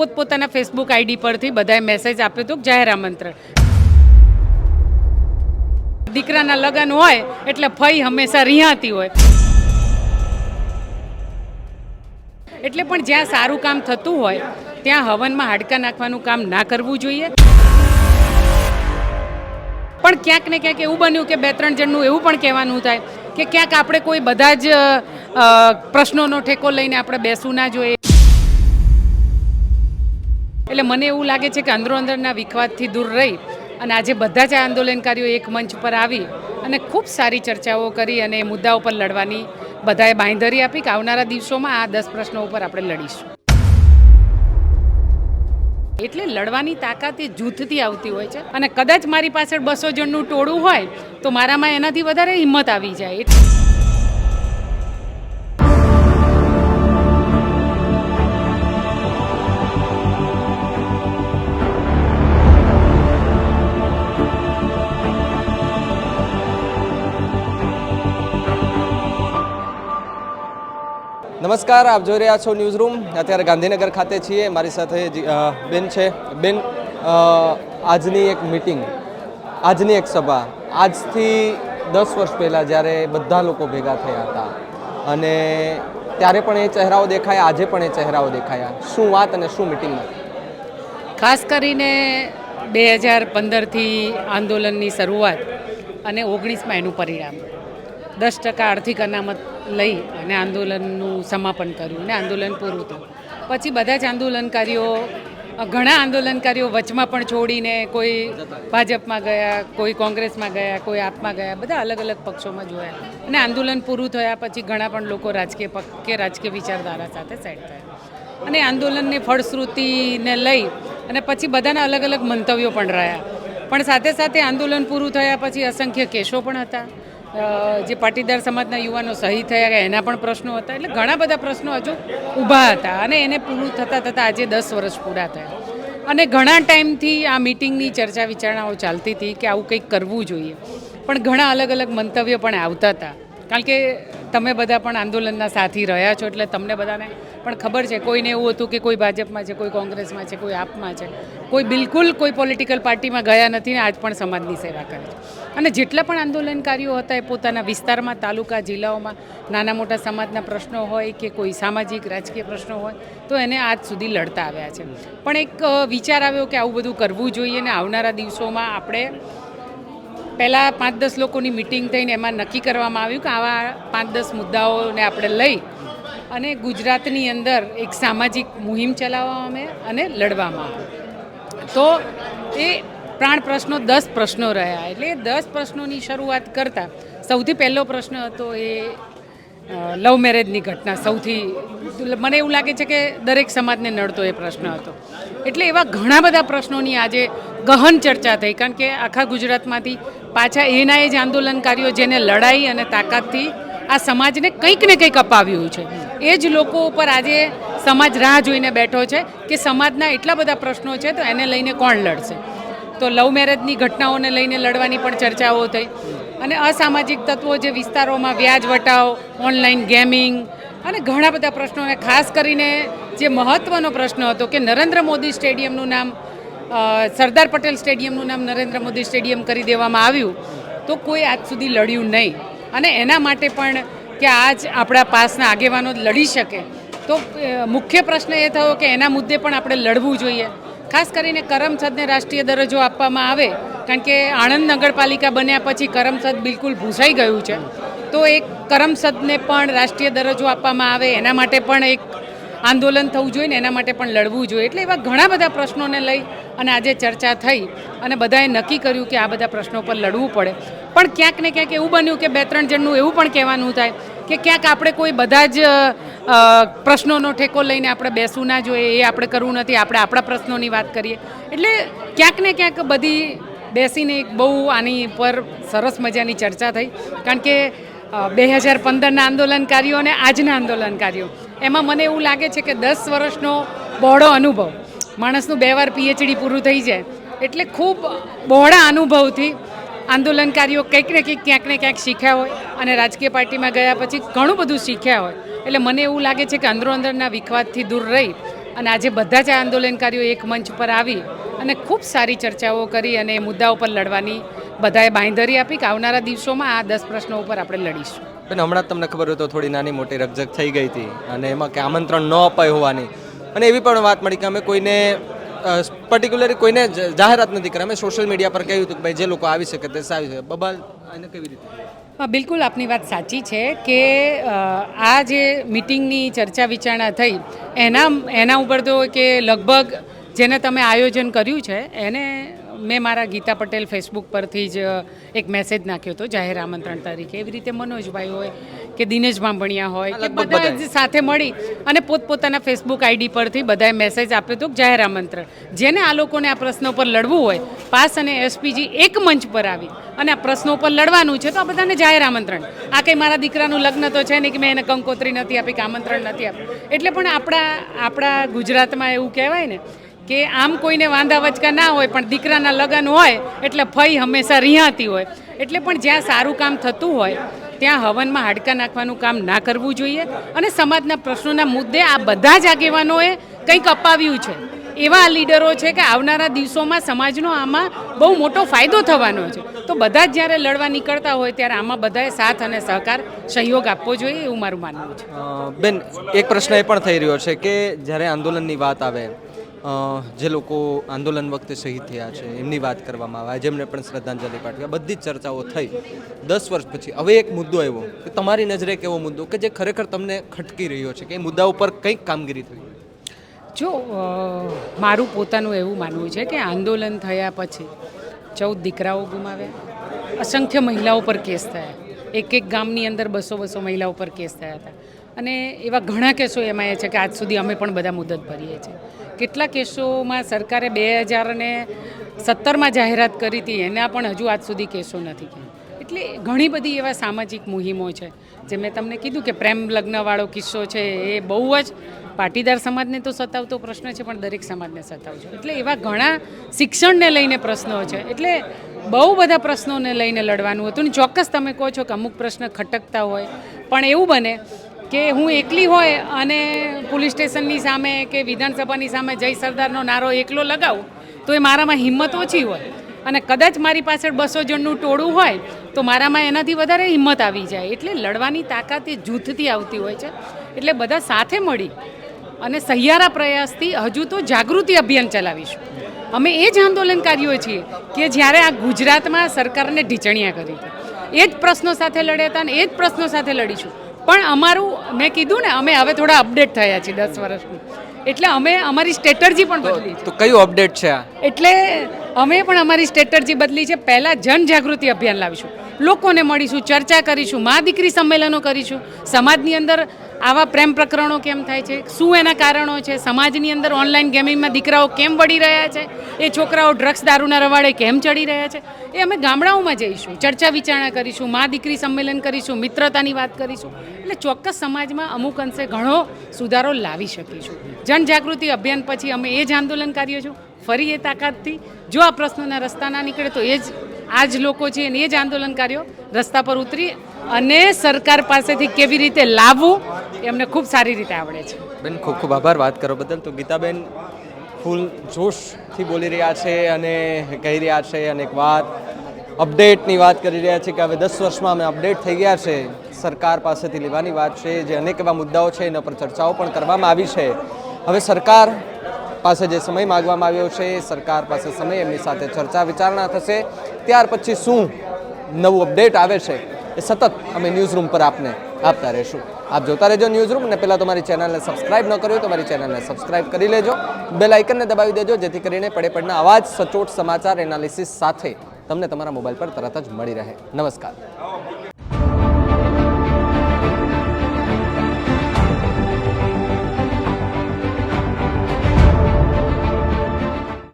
પોતપોતાના Facebook ID પરથી બધાએ મેસેજ આપ્યો હતો જાહેર આમંત્રણ. દીકરાના લગ્ન હોય એટલે ફઈ હંમેશા રિહાતી હોય. એટલે પણ જ્યાં સારું કામ થતું હોય, ત્યાં હવનમાં હાડકા નાખવાનું કામ ના કરવું જોઈએ. પણ ક્યાંક ને ક્યાંક એવું બન્યું કે બે ત્રણ જણનું એવું પણ કહેવાનું થાય કે ક્યાંક આપણે કોઈ બધા જ પ્રશ્નોનો ઠેકો લઈને આપણે બેસવું ના જોઈએ. એટલે મને એવું લાગે છે કે અંદરો અંદરના વિખવાદથી દૂર રહી અને આજે બધા જ આંદોલનકારીઓ એક મંચ પર આવી અને ખૂબ સારી ચર્ચાઓ કરી અને મુદ્દાઓ પર લડવાની બધાએ બાંયધરી આપી કે આવનારા દિવસોમાં આ દસ પ્રશ્નો ઉપર આપણે લડીશું. એટલે લડવાની તાકાત એ જૂથથી આવતી હોય છે અને કદાચ મારી પાછળ બસો જણનું ટોળું હોય તો મારામાં એનાથી વધારે હિંમત આવી જાય. નમસ્કાર, આપ જોઈ રહ્યા છો ન્યૂઝ રૂમ અત્યારે ગાંધીનગર ખાતે છીએ. મારી સાથે બેન છે. બેન આજની એક મિટિંગ આજની એક સભા. આજથી દસ વર્ષ પહેલાં જ્યારે બધા લોકો ભેગા થયા હતા અને ત્યારે પણ એ ચહેરાઓ દેખાયા, આજે પણ એ ચહેરાઓ દેખાયા. શું વાત અને શું મિટિંગ ખાસ કરીને બે હજાર પંદરથી આંદોલનની શરૂઆત અને ઓગણીસમાં એનું પરિણામ. દસ ટકા આર્થિક અનામત લઈ અને આંદોલનનું સમાપન કર્યું અને આંદોલન પૂરું થયું. પછી બધા જ આંદોલનકારીઓ, ઘણા આંદોલનકારીઓ વચમાં પણ છોડીને કોઈ ભાજપમાં ગયા, કોઈ કોંગ્રેસમાં ગયા, કોઈ આપમાં ગયા, બધા અલગ અલગ પક્ષોમાં જોયા. અને આંદોલન પૂરું થયા પછી ઘણા પણ લોકો રાજકીય પક્ષ કે રાજકીય વિચારધારા સાથે સેટ થયા. અને આંદોલનની ફળશ્રુતિને લઈ અને પછી બધાના અલગ અલગ મંતવ્યો પણ રહ્યા. પણ સાથે સાથે આંદોલન પૂરું થયા પછી અસંખ્ય કેસો પણ હતા. જે પાટીદાર સમાજના યુવાનો શહીદ થયા ગયા, એના પણ પ્રશ્નો હતા. એટલે ઘણા બધા પ્રશ્નો હજુ ઊભા હતા અને એને પૂરું થતાં થતાં આજે દસ વર્ષ પૂરા થયા. અને ઘણા ટાઈમથી આ મિટિંગની ચર્ચા વિચારણાઓ ચાલતી હતી કે આવું કંઈક કરવું જોઈએ. પણ ઘણા અલગ અલગ મંતવ્યો પણ આવતા હતા. કારણ કે તમે બધા પણ આંદોલનના સાથી રહ્યા છો, એટલે તમને બધાને પણ ખબર છે, કોઈને એવું હતું કે કોઈ ભાજપમાં છે, કોઈ કોંગ્રેસમાં છે, કોઈ આપમાં છે. કોઈ બિલકુલ કોઈ પોલિટિકલ પાર્ટીમાં ગયા નથી ને આજ પણ સમાજની સેવા કરે છે. અને જેટલા પણ આંદોલનકારીઓ હતા એ પોતાના વિસ્તારમાં, તાલુકા, જિલ્લાઓમાં નાના મોટા સમાજના પ્રશ્નો હોય કે કોઈ સામાજિક, રાજકીય પ્રશ્નો હોય, તો એને આજ સુધી લડતા આવ્યા છે. પણ એક વિચાર આવ્યો કે આવું બધું કરવું જોઈએ ને આવનારા દિવસોમાં આપણે પહેલાં પાંચ દસ લોકોની મિટિંગ થઈને એમાં નક્કી કરવામાં આવ્યું કે આવા પાંચ દસ મુદ્દાઓને આપણે લઈ અને ગુજરાતની અંદર એક સામાજિક મુહિમ ચલાવવામાં આવે અને લડવામાં તો એ પ્રાણ પ્રશ્નો દસ પ્રશ્નો રહ્યા. એટલે દસ પ્રશ્નોની શરૂઆત કરતાં સૌથી પહેલો પ્રશ્ન હતો એ લવ મેરેજની ઘટના. સૌથી મને એવું લાગે છે કે દરેક સમાજને નડતો એ પ્રશ્ન હતો. એટલે એવા ઘણા બધા પ્રશ્નોની આજે ગહન ચર્ચા થઈ. કારણ કે આખા ગુજરાતમાંથી પાછા એના એ જ આંદોલનકારીઓ જેને લડાઈ અને તાકાતથી આ સમાજને કંઈક ને કંઈક અપાવ્યું છે. એ જ લોકો ઉપર આજે સમાજ રાહ જોઈને બેઠો છે કે સમાજના એટલા બધા પ્રશ્નો છે તો એને લઈને કોણ લડશે? તો લવ મેરેજની ઘટનાઓને લઈને લડવાની પણ ચર્ચાઓ થઈ. અને અસામાજિક તત્વો જે વિસ્તારોમાં વ્યાજ વટાવ, ઓનલાઈન ગેમિંગ અને ઘણા બધા પ્રશ્નો ખાસ કરીને જે મહત્ત્વનો પ્રશ્ન હતો કે નરેન્દ્ર મોદી સ્ટેડિયમનું નામ સરદાર પટેલ સ્ટેડિયમનું નામ નરેન્દ્ર મોદી સ્ટેડિયમ કરી દેવામાં આવ્યું તો કોઈ આજ સુધી લડ્યું નહીં. અને એના માટે પણ કે આજ આપણા પાસના આગેવાનો લડી શકે. તો મુખ્ય પ્રશ્ન એ થયો કે એના મુદ્દે પણ આપણે લડવું જોઈએ. ખાસ કરીને કરમસદને રાષ્ટ્રીય દરજ્જો આપવામાં આવે, કારણ કે આણંદ નગરપાલિકા બન્યા પછી કરમસદ બિલકુલ ભૂસાઈ ગયું છે. તો એક કરમસદને પણ રાષ્ટ્રીય દરજ્જો આપવામાં આવે, એના માટે પણ એક આંદોલન થવું જોઈએ ને એના માટે પણ લડવું જોઈએ. એટલે એવા ઘણા બધા પ્રશ્નોને લઈ અને આજે ચર્ચા થઈ અને બધાએ નક્કી કર્યું કે આ બધા પ્રશ્નો પર લડવું પડે. પણ ક્યાંક ને ક્યાંક એવું બન્યું કે બે ત્રણ જણનું એવું પણ કહેવાનું થાય કે ક્યાંક આપણે કોઈ બધા જ પ્રશ્નોનો ઠેકો લઈને આપણે બેસવું ના જોઈએ, એ આપણે કરવું નથી, આપણે આપણા પ્રશ્નોની વાત કરીએ. એટલે ક્યાંક ને ક્યાંક બધી બેસીને એક બહુ આની પર સરસ મજાની ચર્ચા થઈ. કારણ કે બે હજાર પંદરના આંદોલનકારીઓ અને આજના આંદોલનકારીઓ. એમાં મને એવું લાગે છે કે દસ વર્ષનો બહોળો અનુભવ, માણસનું બે વાર પીએચડી પૂરું થઈ જાય, એટલે ખૂબ બહોળા અનુભવથી આંદોલનકારીઓ કંઈક ને કંઈક, ક્યાંક ને ક્યાંક શીખ્યા હોય અને રાજકીય પાર્ટીમાં ગયા પછી ઘણું બધું શીખ્યા હોય. એટલે મને એવું લાગે છે કે અંદરો અંદરના વિખવાદથી દૂર રહી અને આજે બધા જ આંદોલનકારીઓ એક મંચ પર આવી અને ખૂબ સારી ચર્ચાઓ કરી અને મુદ્દાઓ પર લડવાની બધાએ બાંયધરી આપી કે આવનારા દિવસોમાં આ દસ પ્રશ્નો ઉપર આપણે લડીશું. બેન, હમણાં તમને ખબર હોય તો થોડી નાની મોટી રકઝક થઈ ગઈ હતી અને એમાં કે આમંત્રણ ન અપાય હોવાની. અને એવી પણ વાત મળી કે અમે કોઈને પર્ટિક્યુલરલી કોઈને જાહેરાત નથી કરી. અમે સોશિયલ મીડિયા પર કહ્યું હતું કે ભાઈ જે લોકો આવી શકે તે આવી શકે બબાલ એને કેવી રીતે? બિલકુલ આપની વાત સાચી છે કે આ જે મિટિંગની ચર્ચા વિચારણા થઈ, એના એના ઉપર તો કે લગભગ જેને તમે આયોજન કર્યું છે, એને મેં મારા ગીતા પટેલ ફેસબુક પરથી જ એક મેસેજ નાખ્યો હતો, જાહેર આમંત્રણ તરીકે. એવી રીતે મનોજભાઈ હોય કે દિનેશ બાંભણિયા હોય કે બધા જ સાથે મળી અને પોતપોતાના ફેસબુક આઈડી પરથી બધાએ મેસેજ આપ્યો હતો જાહેર આમંત્રણ જેને આ લોકોને આ પ્રશ્નો પર લડવું હોય પાસ અને એસપીજી એક મંચ પર આવી અને આ પ્રશ્નો પર લડવાનું છે તો આ બધાને જાહેર આમંત્રણ આ કંઈ મારા દીકરાનું લગ્ન તો છે નહીં કે મેં એને કંકોત્રી નથી આપી કે આમંત્રણ નથી આપ્યું. એટલે પણ આપણા આપણા ગુજરાતમાં એવું કહેવાય ને કે આમ કોઈને વાંધા વચકા ના હોય પણ દીકરાના લગ્ન હોય એટલે ફઈ હંમેશા રિહાતી હોય. એટલે પણ જ્યાં સારું કામ થતું હોય ત્યાં હવનમાં હાડકા નાખવાનું કામ ના કરવું જોઈએ અને સમાજના પ્રશ્નોના મુદ્દે આ બધા જ આગેવાનોએ કંઈક અપાવ્યું છે. એવા લીડરો છે કે આવનારા દિવસોમાં સમાજનો આમાં બહુ મોટો ફાયદો થવાનો છે. તો બધા જ જ્યારે લડવા નીકળતા હોય ત્યારે આમાં બધાએ સાથ અને સહકાર, સહયોગ આપવો જોઈએ એવું મારું માનવું છે. બેન, એક પ્રશ્ન એ પણ થઈ રહ્યો છે કે જ્યારે આંદોલનની વાત આવે જે લોકો આંદોલન વખતે શહીદ થયા છે, એમની વાત કરવામાં આવે જેમને પણ શ્રદ્ધાંજલિ પાઠવી બધી જ ચર્ચાઓ થઈ. દસ વર્ષ પછી હવે એક મુદ્દો આવ્યો, કે તમારી નજરે એક એવો મુદ્દો? કે જે ખરેખર તમને ખટકી રહ્યો છે, કે એ મુદ્દા ઉપર કંઈક કામગીરી થઈ. જો મારું પોતાનું એવું માનવું છે કે આંદોલન થયા પછી ચૌદ દીકરાઓ ગુમાવ્યા, અસંખ્ય મહિલાઓ પર કેસ થયા. એક એક ગામની અંદર બસો બસો મહિલાઓ પર કેસ થયા હતા. અને એવા ઘણા કેસો એમાં એ છે કે આજ સુધી અમે પણ બધા મુદત ભરીએ છીએ. કેટલા કેસોમાં સરકારે બે હજાર અને સત્તરમાં જાહેરાત કરી હતી, એના પણ હજુ આજ સુધી કેસો નથી એટલે ઘણી બધી એવા સામાજિક મુહિમો છે. જે મેં તમને કીધું કે પ્રેમ લગ્નવાળો કિસ્સો છે, એ બહુ જ પાટીદાર સમાજને તો સતાવતો પ્રશ્ન છે, પણ દરેક સમાજને સતાવજો. એટલે એવા ઘણા શિક્ષણને લઈને પ્રશ્નો છે. એટલે બહુ બધા પ્રશ્નોને લઈને લડવાનું હતું. ને ચોક્કસ તમે કહો છો કે અમુક પ્રશ્ન ખટકતા હોય, પણ એવું બને કે હું એકલી હોય અને પોલીસ સ્ટેશનની સામે કે વિધાનસભાની સામે જય સરદારનો નારો એકલો લગાવું, તો એ મારામાં હિંમત ઓછી હોય. અને કદાચ મારી પાછળ બસો જણનું ટોળું હોય, તો મારામાં એનાથી વધારે હિંમત આવી જાય. એટલે લડવાની તાકાત એ જૂથથી આવતી હોય છે. એટલે બધા સાથે મળી અને સહિયારા પ્રયાસથી હજુ તો જાગૃતિ અભિયાન ચલાવીશું. અમે એ જ આંદોલનકારીઓ છીએ કે જ્યારે આ ગુજરાતમાં સરકારને ઢીચણિયા કરી. હતી એ જ પ્રશ્નો સાથે લડ્યા હતા અને એ જ પ્રશ્નો સાથે લડીશું. પણ અમારું મેં કીધું ને અમે હવે થોડા અપડેટ થયા છીએ દસ વર્ષનું એટલે અમે અમારી સ્ટ્રેટર્જી પણ બદલી તો કયું અપડેટ છે એટલે અમે પણ અમારી સ્ટ્રેટર્જી બદલી છે. પહેલાં જનજાગૃતિ અભિયાન લાવીશું. લોકોને મળીશું, ચર્ચા કરીશું, મા દીકરી સંમેલનો કરીશું. સમાજની અંદર આવા પ્રેમ પ્રકરણો કેમ થાય છે? શું એના કારણો છે? સમાજની અંદર ઓનલાઈન ગેમિંગમાં દીકરાઓ કેમ વળી રહ્યા છે? એ છોકરાઓ ડ્રગ્સ દારૂના રવાડે કેમ ચડી રહ્યા છે? એ અમે ગામડાઓમાં જઈશું, ચર્ચા વિચારણા કરીશું, મા દીકરી સંમેલન કરીશું, મિત્રતાની વાત કરીશું. એટલે ચોક્કસ સમાજમાં અમુક અંશે ઘણો સુધારો લાવી શકીશું. જનજાગૃતિ અભિયાન પછી અમે એ જ આંદોલનકારીઓ છું. ફરી એ તાકાતથી જો આ પ્રશ્નોના રસ્તા ના નીકળે તો એ જ આ જ લોકો છે અને એ જ આંદોલનકારીઓ રસ્તા પર ઉતરી અને સરકાર પાસેથી કેવી રીતે લાવવું એ અમને ખૂબ સારી રીતે આવડે છે. બેન, ખૂબ ખૂબ આભાર વાત કરો બદલ. તો ગીતાબેન, ફૂલ જોશથી બોલી રહ્યા છે અને કહી રહ્યા છે અને એક વાત, અપડેટની વાત કરી રહ્યા છે કે હવે દસ વર્ષમાં અમે અપડેટ થઈ ગયા છે. સરકાર પાસેથી લેવાની વાત છે. જે અનેક એવા મુદ્દાઓ છે, એના પર ચર્ચાઓ પણ કરવામાં આવી છે. હવે સરકાર પાસે જે સમય માગવામાં આવ્યો છે, સરકાર પાસે સમય, એમની સાથે ચર્ચા, વિચારણા થશે. ત્યાર પછી શું નવું અપડેટ આવે છે, એ સતત અમે ન્યૂઝ રૂમ પર આપને આપતા રહેશું. આપ જોતા રહેજો ન્યૂઝ રૂમ અને પહેલાં તમારી ચેનલને સબસ્ક્રાઇબ ન કર્યું તમારી ચેનલને સબસ્ક્રાઇબ કરી લેજો. બેલ આઇકનને દબાવી દેજો, જેથી કરીને પડે પડના આવા જ સચોટ સમાચાર એનાલિસિસ સાથે તમને તમારા મોબાઈલ પર તરત જ મળી રહે. નમસ્કાર.